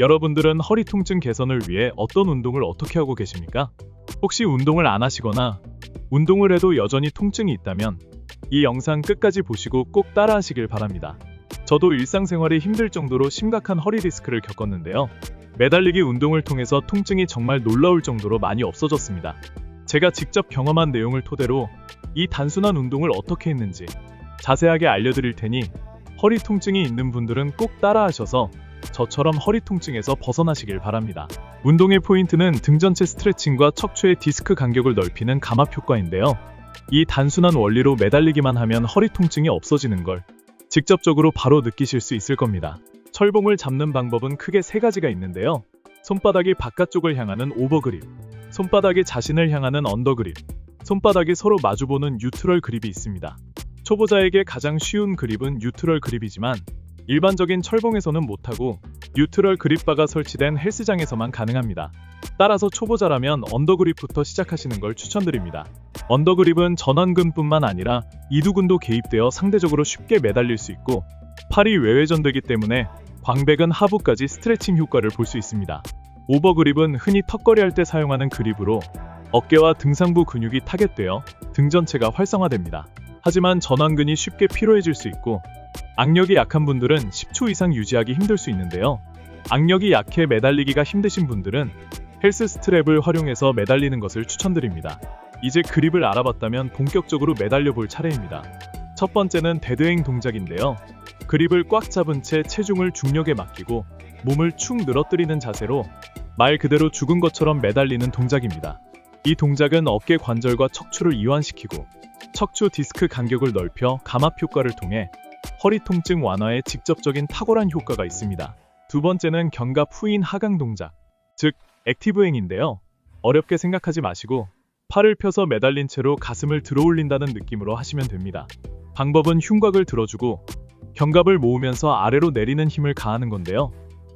여러분들은 허리 통증 개선을 위해 어떤 운동을 어떻게 하고 계십니까? 혹시 운동을 안 하시거나 운동을 해도 여전히 통증이 있다면 이 영상 끝까지 보시고 꼭 따라 하시길 바랍니다. 저도 일상생활이 힘들 정도로 심각한 허리 디스크를 겪었는데요. 매달리기 운동을 통해서 통증이 정말 놀라울 정도로 많이 없어졌습니다. 제가 직접 경험한 내용을 토대로 이 단순한 운동을 어떻게 했는지 자세하게 알려드릴 테니 허리 통증이 있는 분들은 꼭 따라 하셔서 저처럼 허리 통증에서 벗어나시길 바랍니다. 운동의 포인트는 등 전체 스트레칭과 척추의 디스크 간격을 넓히는 감압 효과인데요. 이 단순한 원리로 매달리기만 하면 허리 통증이 없어지는 걸 직접적으로 바로 느끼실 수 있을 겁니다. 철봉을 잡는 방법은 크게 세 가지가 있는데요. 손바닥이 바깥쪽을 향하는 오버그립, 손바닥이 자신을 향하는 언더그립, 손바닥이 서로 마주보는 뉴트럴 그립이 있습니다. 초보자에게 가장 쉬운 그립은 뉴트럴 그립이지만 일반적인 철봉에서는 못하고 뉴트럴 그립바가 설치된 헬스장에서만 가능합니다. 따라서 초보자라면 언더그립부터 시작하시는 걸 추천드립니다. 언더그립은 전완근뿐만 아니라 이두근도 개입되어 상대적으로 쉽게 매달릴 수 있고 팔이 외회전되기 때문에 광배근 하부까지 스트레칭 효과를 볼 수 있습니다. 오버그립은 흔히 턱걸이 할 때 사용하는 그립으로 어깨와 등상부 근육이 타겟되어 등 전체가 활성화됩니다. 하지만 전완근이 쉽게 피로해질 수 있고 악력이 약한 분들은 10초 이상 유지하기 힘들 수 있는데요. 악력이 약해 매달리기가 힘드신 분들은 헬스 스트랩을 활용해서 매달리는 것을 추천드립니다. 이제 그립을 알아봤다면 본격적으로 매달려 볼 차례입니다. 첫 번째는 데드행 동작인데요. 그립을 꽉 잡은 채 체중을 중력에 맡기고 몸을 축 늘어뜨리는 자세로 말 그대로 죽은 것처럼 매달리는 동작입니다. 이 동작은 어깨 관절과 척추를 이완시키고 척추 디스크 간격을 넓혀 감압 효과를 통해 허리 통증 완화에 직접적인 탁월한 효과가 있습니다. 두 번째는 견갑 후인 하강 동작, 즉 액티브행인데요. 어렵게 생각하지 마시고 팔을 펴서 매달린 채로 가슴을 들어 올린다는 느낌으로 하시면 됩니다. 방법은 흉곽을 들어주고 견갑을 모으면서 아래로 내리는 힘을 가하는 건데요.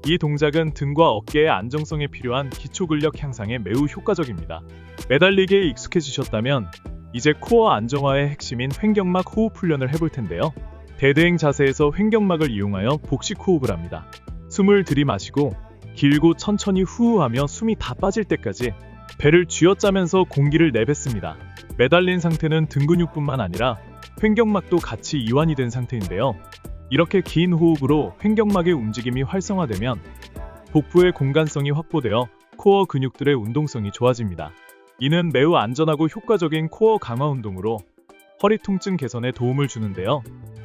이 동작은 등과 어깨의 안정성에 필요한 기초 근력 향상에 매우 효과적입니다. 매달리기에 익숙해지셨다면 이제 코어 안정화의 핵심인 횡격막 호흡 훈련을 해볼 텐데요. 대대행 자세에서 횡격막을 이용하여 복식 호흡을 합니다. 숨을 들이마시고 길고 천천히 후우하며 숨이 다 빠질 때까지 배를 쥐어짜면서 공기를 내뱉습니다. 매달린 상태는 등 근육뿐만 아니라 횡격막도 같이 이완이 된 상태인데요. 이렇게 긴 호흡으로 횡격막의 움직임이 활성화되면 복부의 공간성이 확보되어 코어 근육들의 운동성이 좋아집니다. 이는 매우 안전하고 효과적인 코어 강화 운동으로 허리 통증 개선에 도움을 주는데요.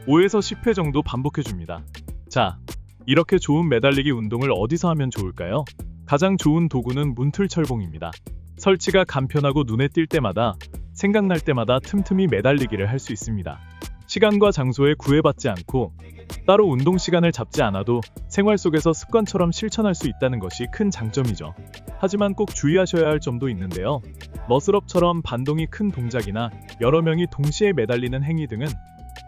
5에서 10회 정도 반복해줍니다. 자, 이렇게 좋은 매달리기 운동을 어디서 하면 좋을까요? 가장 좋은 도구는 문틀철봉입니다. 설치가 간편하고 눈에 띌 때마다 생각날 때마다 틈틈이 매달리기를 할 수 있습니다. 시간과 장소에 구애받지 않고 따로 운동 시간을 잡지 않아도 생활 속에서 습관처럼 실천할 수 있다는 것이 큰 장점이죠. 하지만 꼭 주의하셔야 할 점도 있는데요. 머슬업처럼 반동이 큰 동작이나 여러 명이 동시에 매달리는 행위 등은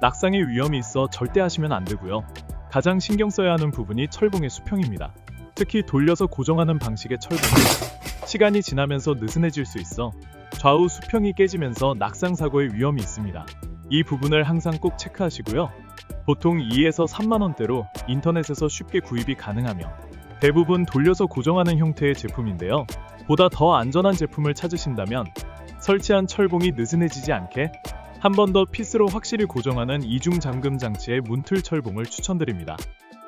낙상의 위험이 있어 절대 하시면 안 되고요. 가장 신경 써야 하는 부분이 철봉의 수평입니다. 특히 돌려서 고정하는 방식의 철봉은 시간이 지나면서 느슨해질 수 있어 좌우 수평이 깨지면서 낙상 사고의 위험이 있습니다. 이 부분을 항상 꼭 체크하시고요. 보통 2에서 3만 원대로 인터넷에서 쉽게 구입이 가능하며 대부분 돌려서 고정하는 형태의 제품인데요. 보다 더 안전한 제품을 찾으신다면 설치한 철봉이 느슨해지지 않게 한 번 더 피스로 확실히 고정하는 이중 잠금 장치의 문틀 철봉을 추천드립니다.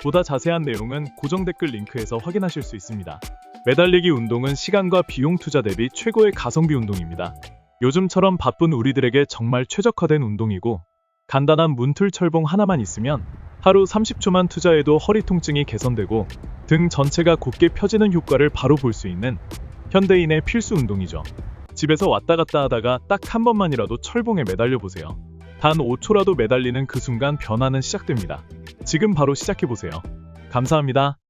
보다 자세한 내용은 고정 댓글 링크에서 확인하실 수 있습니다. 매달리기 운동은 시간과 비용 투자 대비 최고의 가성비 운동입니다. 요즘처럼 바쁜 우리들에게 정말 최적화된 운동이고 간단한 문틀 철봉 하나만 있으면 하루 30초만 투자해도 허리 통증이 개선되고 등 전체가 곧게 펴지는 효과를 바로 볼 수 있는 현대인의 필수 운동이죠. 집에서 왔다 갔다 하다가 딱 한 번만이라도 철봉에 매달려 보세요. 단 5초라도 매달리는 그 순간 변화는 시작됩니다. 지금 바로 시작해 보세요. 감사합니다.